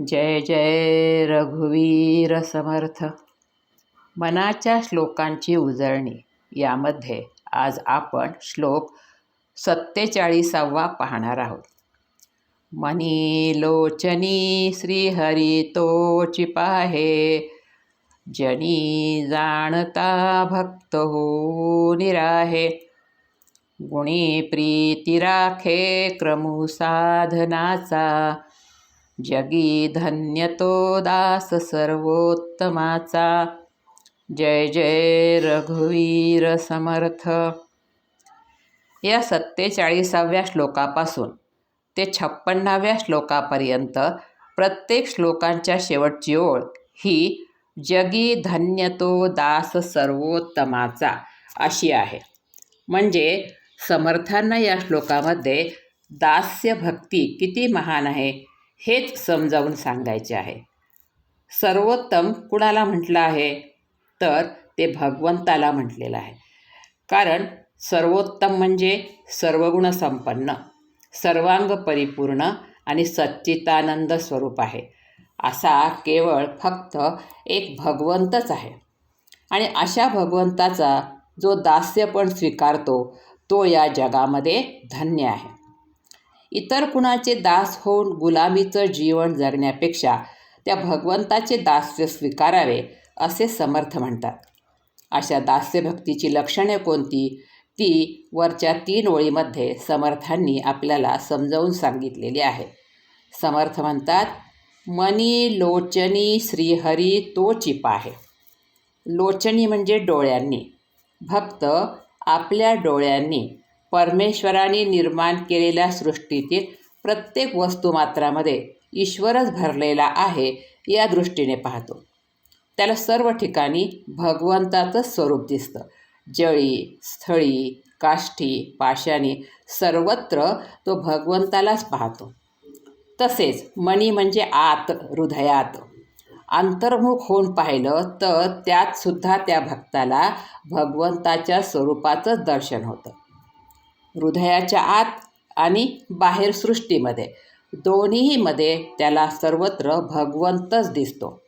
जय जय रघुवीर समर्थ. मनाच्या श्लोकांची उजळणी. यामध्ये आज आपण श्लोक सत्तेचाळीसावा पाहणार आहोत. मनी लोचनी श्रीहरी तोची पाहे जनी जाणता भक्त हो निराहे. गुणी प्रीती राखे क्रमू साधनाचा जगी धन्यतो दास सर्वोत्तमाचा. जय जय रघुवीर समर्थ. या सत्तेचाळीसाव्या श्लोकापासून ते छप्पन्नाव्या श्लोकापर्यंत प्रत्येक श्लोकांच्या शेवटची ओळ ही जगी धन्यतो दास सर्वोत्तमाचा अशी आहे. म्हणजे समर्थांना या श्लोकामध्ये दास्य भक्ती किती महान आहे? हेच समजावून सांगायचे आहे. सर्वोत्तम कुणाला म्हटलं आहे? तर ते भगवंताला म्हटलेलं आहे. कारण सर्वोत्तम म्हणजे सर्वगुणसंपन्न सर्वांग परिपूर्ण आणि सच्चितानंद स्वरूप आहे. असा केवळ फक्त एक भगवंतच आहे. आणि अशा भगवंताचा जो दास्यपण स्वीकारतो तो या जगामध्ये धन्य आहे. इतर कुणाचे दास होऊन गुलामीचं जीवन जगण्यापेक्षा त्या भगवंताचे दास्य स्वीकारावे असे समर्थ म्हणतात. अशा दास्यभक्तीची लक्षणे कोणती? ती वरच्या तीन ओळीमध्ये समर्थांनी आपल्याला समजावून सांगितलेली आहे. समर्थ म्हणतात मनी लोचनी श्रीहरी तो चिपा आहे. लोचनी म्हणजे डोळ्यांनी. भक्त आपल्या डोळ्यांनी परमेश्वराने निर्माण केलेल्या सृष्टीतील प्रत्येक वस्तुमात्रामध्ये ईश्वरच भरलेला आहे या दृष्टीने पाहतो. त्याला सर्व ठिकाणी भगवंताचं स्वरूप दिसतं. जळी स्थळी काष्ठी पाशाणी सर्वत्र तो भगवंतालाच पाहतो. तसेच मणी म्हणजे आत हृदयात. अंतर्मुख होऊन पाहिलं तर त्यात सुद्धा त्या भक्ताला भगवंताच्या स्वरूपाचंच दर्शन होतं. हृदयाच्या आत आणि बाहेर सृष्टीमध्ये. दोन्हीमध्ये त्याला सर्वत्र भगवंतच दिसतो.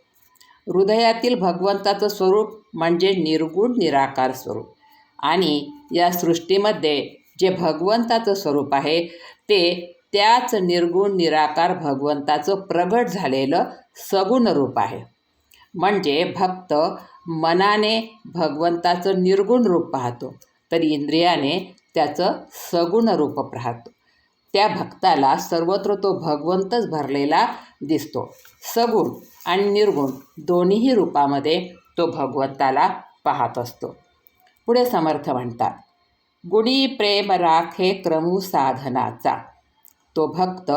हृदयातील भगवंताचं स्वरूप म्हणजे निर्गुण निराकार स्वरूप. आणि या सृष्टीमध्ये जे भगवंताचं स्वरूप आहे ते त्याच निर्गुण निराकार भगवंताचं प्रगट झालेलं सगुण रूप आहे. म्हणजे भक्त मनाने भगवंताचं निर्गुण रूप पाहतो. तर इंद्रियाने त्याचं सगुण रूप राहतो त्या भक्ताला सर्वत्र तो भगवंतच भरलेला दिसतो. सगुण आणि निर्गुण दोन्हीही रूपामध्ये तो भगवंताला पाहत असतो. पुढे समर्थ म्हणतात गुणी प्रेम राखे क्रमू साधनाचा. तो भक्त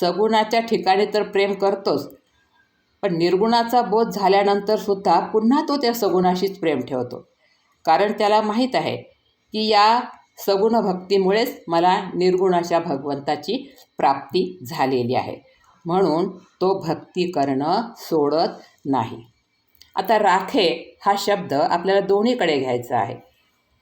सगुणाच्या ठिकाणी तर प्रेम करतोच पण निर्गुणाचा बोध झाल्यानंतर सुद्धा पुन्हा तो त्या सगुणाशीच प्रेम ठेवतो. कारण त्याला माहीत आहे की या सगुण भक्तीमुळेच मला निर्गुणाच्या भगवंताची प्राप्ती झालेली आहे. म्हणून तो भक्ती करणं सोडत नाही. आता राखे हा शब्द आपल्याला दोन्हीकडे घ्यायचा आहे.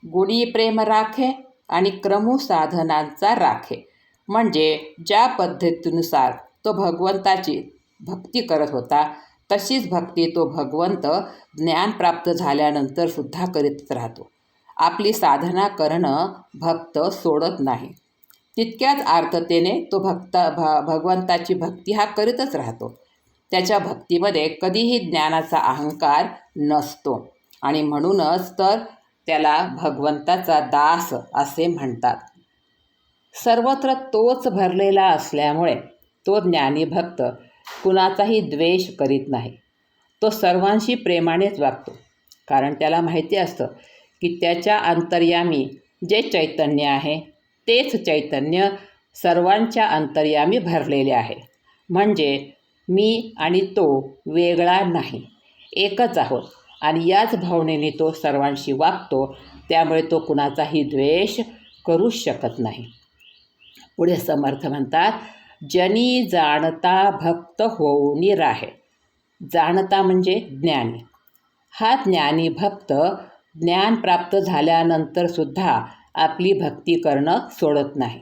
गुणी प्रेम राखे आणि क्रमू साधनांचा राखे. म्हणजे ज्या पद्धतीनुसार तो भगवंताची भक्ती करत होता तशीच भक्ती तो भगवंत ज्ञान प्राप्त झाल्यानंतर सुद्धा करीत राहतो. आपली साधना करणं भक्त सोडत नाही. तितक्याच आर्थतेने तो भक्त भ भगवंताची भक्ती हा करीतच राहतो. त्याच्या भक्तीमध्ये कधीही ज्ञानाचा अहंकार नसतो. आणि म्हणूनच तर त्याला भगवंताचा दास असे म्हणतात. सर्वत्र तोच भरलेला असल्यामुळे तो ज्ञानी भक्त कुणाचाही द्वेष करीत नाही. तो सर्वांशी प्रेमानेच वागतो. कारण त्याला माहिती असतं की त्याच्या अंतर्यामी जे चैतन्य आहे तेच चैतन्य सर्वांच्या अंतर्यामी भरलेले आहे. म्हणजे मी आणि तो वेगळा नाही एकच आहोत आणि याच भावनेने तो सर्वांशी वागतो त्यामुळे तो कुणाचाही द्वेष करू शकत नाही. पुढे समर्थ म्हणतात जनी जाणता भक्त होऊनी राहे. जाणता म्हणजे ज्ञानी. हा ज्ञानी भक्त ज्ञान प्राप्त झाल्यानंतरसुद्धा आपली भक्ती करणं सोडत नाही.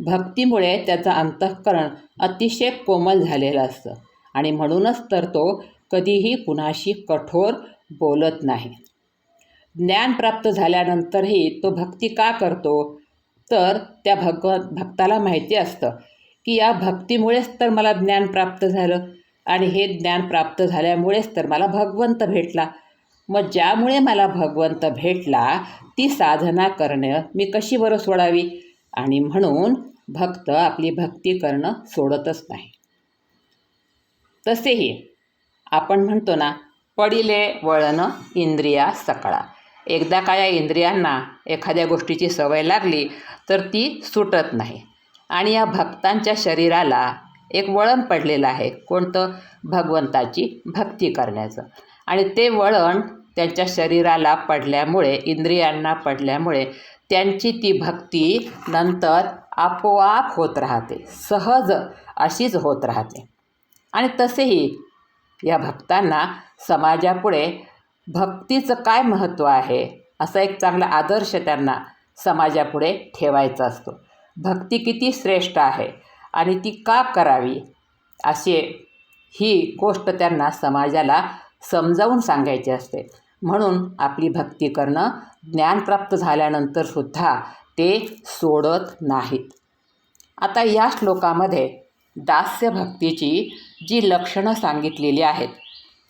भक्तीमुळे त्याचं अंतःकरण अतिशय कोमल झालेलं असतं आणि म्हणूनच तर तो कधीही कुणाशी कठोर बोलत नाही. ज्ञान प्राप्त झाल्यानंतरही तो भक्ती का करतो? तर त्या भगव भक्ताला माहिती असतं की या भक्तीमुळेच तर मला ज्ञान प्राप्त झालं आणि हे ज्ञान प्राप्त झाल्यामुळेच तर मला भगवंत भेटला. मग ज्यामुळे मला भगवंत भेटला ती साधना करणं मी कशी बरं सोडावी? आणि म्हणून भक्त आपली भक्ती करणं सोडतच नाही. तसेही आपण म्हणतो ना पडिले वळण इंद्रिया सकाळा. एकदा का या इंद्रियांना एखाद्या गोष्टीची सवय लागली तर ती सुटत नाही. आणि या भक्तांच्या शरीराला एक वळण पडलेलं आहे कोणतं? भगवंताची भक्ती करण्याचं. आणि ते वळण त्यांच्या शरीराला पडल्यामुळे इंद्रियांना पडल्यामुळे त्यांची ती भक्ती नंतर आपोआप होत राहते सहज अशीच होत राहते. आणि तसेही या भक्तांना समाजापुढे भक्तीचं काय महत्त्व आहे असा एक चांगला आदर्श त्यांना समाजापुढे ठेवायचा असतो. भक्ती किती श्रेष्ठ आहे आणि ती का करावी असे ही गोष्ट त्यांना समाजाला समजावून सांगायचे असते. म्हणून आपली भक्ती करणं ज्ञान प्राप्त झाल्यानंतरसुद्धा ते सोडत नाहीत. आता या श्लोकामध्ये दास्य भक्तीची जी लक्षणं सांगितलेली आहेत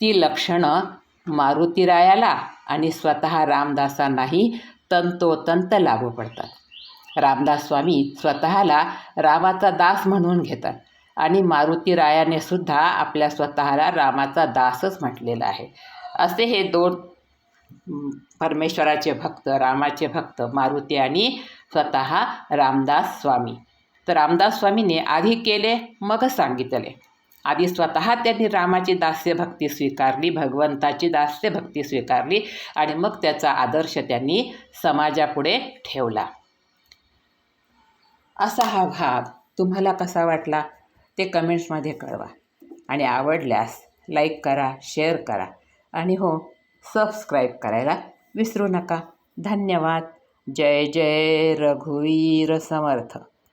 ती लक्षणं मारुतीरायाला आणि स्वतः रामदासांनाही तंतोतंत लागू पडतात. रामदास स्वामी स्वतःला रामाचा दास म्हणून घेतात. आणि मारुतीरायाने सुद्धा आपल्या स्वतःला रामाचा दासच म्हटलेला आहे. असे हे दोन परमेश्वराचे भक्त रामाचे भक्त मारुती आणि स्वतः रामदास स्वामी. तर रामदास स्वामीने आधी केले मगच सांगितले. आधी स्वतः त्यांनी रामाची दास्य भक्ती स्वीकारली भगवंताची दास्य भक्ती स्वीकारली आणि मग त्याचा आदर्श त्यांनी समाजापुढे ठेवला. असा हा भाग तुम्हाला कसा वाटला? ते कमेंट्समध्ये कळवा. आणि आवडल्यास लाईक करा शेअर करा. आणि हो सबस्क्राईब करायला विसरू नका. धन्यवाद. जय जय रघुवीर समर्थ.